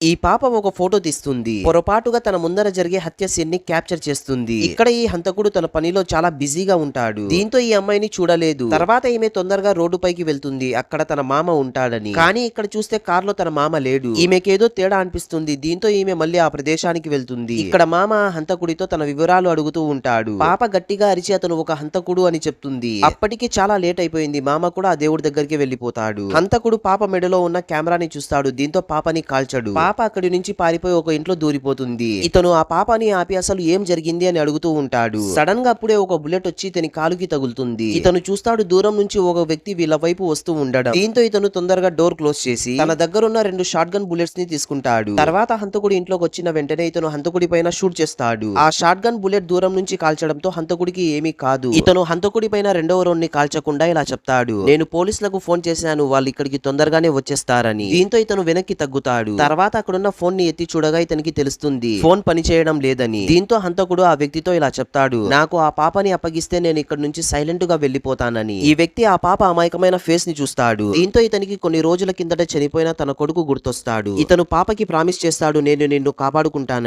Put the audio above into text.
ఈ పాప ఒక ఫోటో తీస్తుంది. పొరపాటుగా తన ముందర జరిగే హత్య సీన్ని క్యాప్చర్ చేస్తుంది. ఇక్కడ ఈ హంతకుడు తన పనిలో చాలా బిజీగా ఉంటాడు. దీంతో ఈ అమ్మాయిని చూడలేదు. తర్వాత ఈమె తొందరగా రోడ్డు పైకి వెళ్తుంది. అక్కడ తన మామ ఉంటాడని. కానీ ఇక్కడ చూస్తే కార్లో తన మామ లేడు. ఈమెకేదో తేడా అనిపిస్తుంది. దీంతో ఈమె మళ్ళీ ఆ ప్రదేశానికి వెళ్తుంది. ఇక్కడ మామ హంతకుడితో తన వివరాలు అడుగుతూ ఉంటాడు. పాప గట్టిగా అరిచి అతను ఒక హంతకుడు అని చెప్తుంది. అప్పటికి చాలా లేట్ అయిపోయింది. మామ కూడా ఆ దేవుడి దగ్గరికి వెళ్ళిపోతాడు హంతకుడు పాప మెడలో ఉన్న కెమెరాని చూస్తాడు. దీంతో పాపని కాల్చడు. పాప అక్కడి నుంచి పారిపోయి ఒక ఇంట్లో దూరిపోతుంది. ఇతను ఆ పాపని ఆపి అసలు ఏం జరిగింది అని అడుగుతూ ఉంటాడు. సడన్గా అప్పుడే ఒక బుల్లెట్ వచ్చి ఇతని కాలుకి తగులుతుంది. ఇతను చూస్తాడు దూరం నుంచి ఒక వ్యక్తి వీళ్ళ వైపు వస్తూ ఉండడం. దీంతో ఇతను తొందరగా డోర్ క్లోజ్ చేసి తన దగ్గరున్న రెండు షార్ట్ గన్ బుల్లెట్స్ని తీసుకుంటాడు. తర్వాత హంతకుడి ఇంట్లోకి వచ్చిన వెంటనే ఇతను హంతకుడి పైన షూట్ చేస్తాడు. ఆ షార్ట్ గన్ బుల్లెట్ దూరం నుంచి కాల్చడంతో హంతకుడికి ఏమీ కాదు. ఇతను హంతకుడి పైన రెండవ రౌండ్ని కాల్చకుండా ఇలా చెప్తాడు. నేను పోలీసులకు ఫోన్ చేశాను. వాళ్ళు ఇక్కడికి తొందరగానే వచ్చేస్తారని. దీంతో ఇతను వెనక్కి తగ్గుతాడు. తర్వాత అక్కడున్న ఫోన్ని ఎత్తి చూడగా ఇతనికి తెలుస్తుంది ఫోన్ పనిచేయడం లేదని. దీంతో హంతకుడు ఆ వ్యక్తితో ఇలా చెప్తాడు నాకు ఆ పాపని అప్పగిస్తే నేను ఇక్కడ నుంచి సైలెంట్గా వెళ్ళిపోతానని ఈ వ్యక్తి ఆ పాప అమాయకమైన ఫేస్ని చూస్తాడు దీంతో ఇతనికి కొన్ని రోజుల కిందట చనిపోయిన తన కొడుకు గుర్తొస్తాడు ఇతను పాపకి ప్రామిస్ చేస్తాడు నేను నిన్ను కాపాడుకుంటానని.